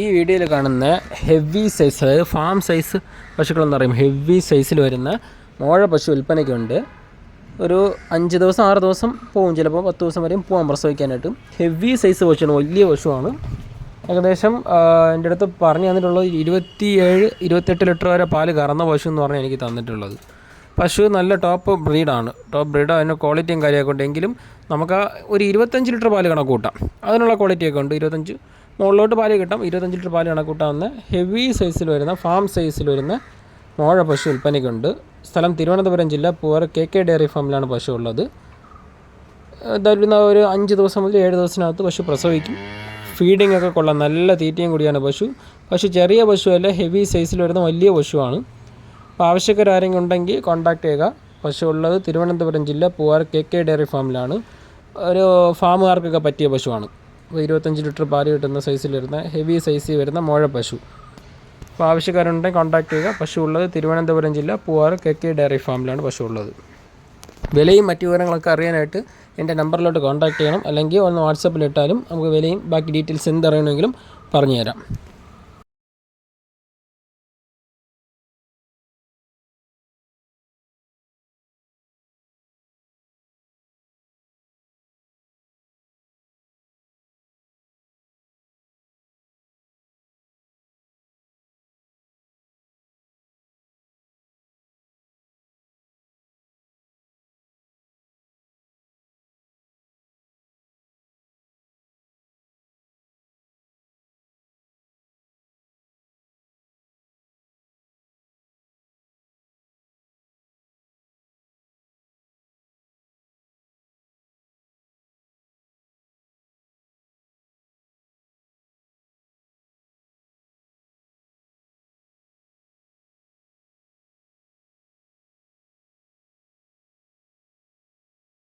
ഈ വീഡിയോയിൽ കാണുന്ന ഹെവി സൈസ് അതായത് ഫാം സൈസ് പശുക്കളെന്ന് പറയും ഹെവി സൈസിൽ വരുന്ന മോഴ പശു വിൽപ്പനയ്ക്കുണ്ട് ഒരു അഞ്ച് ദിവസം ആറ് ദിവസം പോവും. ചിലപ്പോൾ പത്ത് ദിവസം വരെയും പോകാം പ്രസവിക്കാനായിട്ട്. ഹെവി സൈസ് പശുവാണ് വലിയ പശുവാണ്. ഏകദേശം എന്റെ അടുത്ത് പറഞ്ഞു തന്നിട്ടുള്ളത് ഇരുപത്തി ഏഴ് ഇരുപത്തെട്ട് ലിറ്റർ വരെ പാൽ കറന്ന പശു എന്ന് പറഞ്ഞാൽ എനിക്ക് തന്നിട്ടുള്ളത്. പശു നല്ല ടോപ്പ് ബ്രീഡാണ് ടോപ്പ് ബ്രീഡ് അതിന്റെ ക്വാളിറ്റിയും കാര്യമൊക്കെ ഉണ്ടെങ്കിലും നമുക്ക് ഒരു ഇരുപത്തഞ്ച് ലിറ്റർ പാൽ കണക്ക് കൂട്ടാം. അതിനുള്ള ക്വാളിറ്റിയൊക്കെ ഉണ്ട്. ഇരുപത്തഞ്ച് മുകളിലോട്ട് പാൽ കിട്ടും. ഇരുപത്തഞ്ച് ലിറ്റർ പാൽ കണക്കൂട്ടാവുന്ന ഹെവി സൈസിൽ വരുന്ന ഫാം സൈസിൽ വരുന്ന മോഴ പശു വിൽപ്പനയ്ക്കുണ്ട്. സ്ഥലം തിരുവനന്തപുരം ജില്ല പൂവർ കെ കെ ഡയറി ഫാമിലാണ് പശു ഉള്ളത് തരുന്ന ഒരു അഞ്ച് ദിവസം മുതൽ ഏഴ് ദിവസത്തിനകത്ത് പശു പ്രസവിക്കും. ഫീഡിംഗ് ഒക്കെ കൊള്ളാം. നല്ല തീറ്റയും കൂടിയാണ് പശു. പശു ചെറിയ പശുവല്ല ഹെവി സൈസിൽ വരുന്ന വലിയ പശുവാണ്. അപ്പോൾ ആവശ്യക്കാർ ആരെങ്കിലും ഉണ്ടെങ്കിൽ കോൺടാക്ട് ചെയ്യുക. പശു ഉള്ളത് തിരുവനന്തപുരം ജില്ല പൂവാർ കെ കെ ഡയറി ഫാമിലാണ്. ഒരു ഫാമുകാർക്കൊക്കെ പറ്റിയ പശുവാണ്. ഇരുപത്തഞ്ച് ലിറ്റർ പാൽ കിട്ടുന്ന സൈസിൽ വരുന്ന ഹെവി സൈസിൽ വരുന്ന മോഴ പശു. അപ്പോൾ ആവശ്യക്കാരുണ്ടെങ്കിൽ കോൺടാക്ട് ചെയ്യുക. പശു ഉള്ളത് തിരുവനന്തപുരം ജില്ല പൂവാർ കെ കെ ഡയറി ഫാമിലാണ് പശു ഉള്ളത്. വിലയും മറ്റു വിവരങ്ങളൊക്കെ അറിയാനായിട്ട് എന്റെ നമ്പറിലോട്ട് കോൺടാക്ട് ചെയ്യണം. അല്ലെങ്കിൽ ഒന്ന് വാട്സപ്പിൽ ഇട്ടാലും നമുക്ക് വിലയും ബാക്കി ഡീറ്റെയിൽസ് എന്തറിയണമെങ്കിലും പറഞ്ഞു തരാം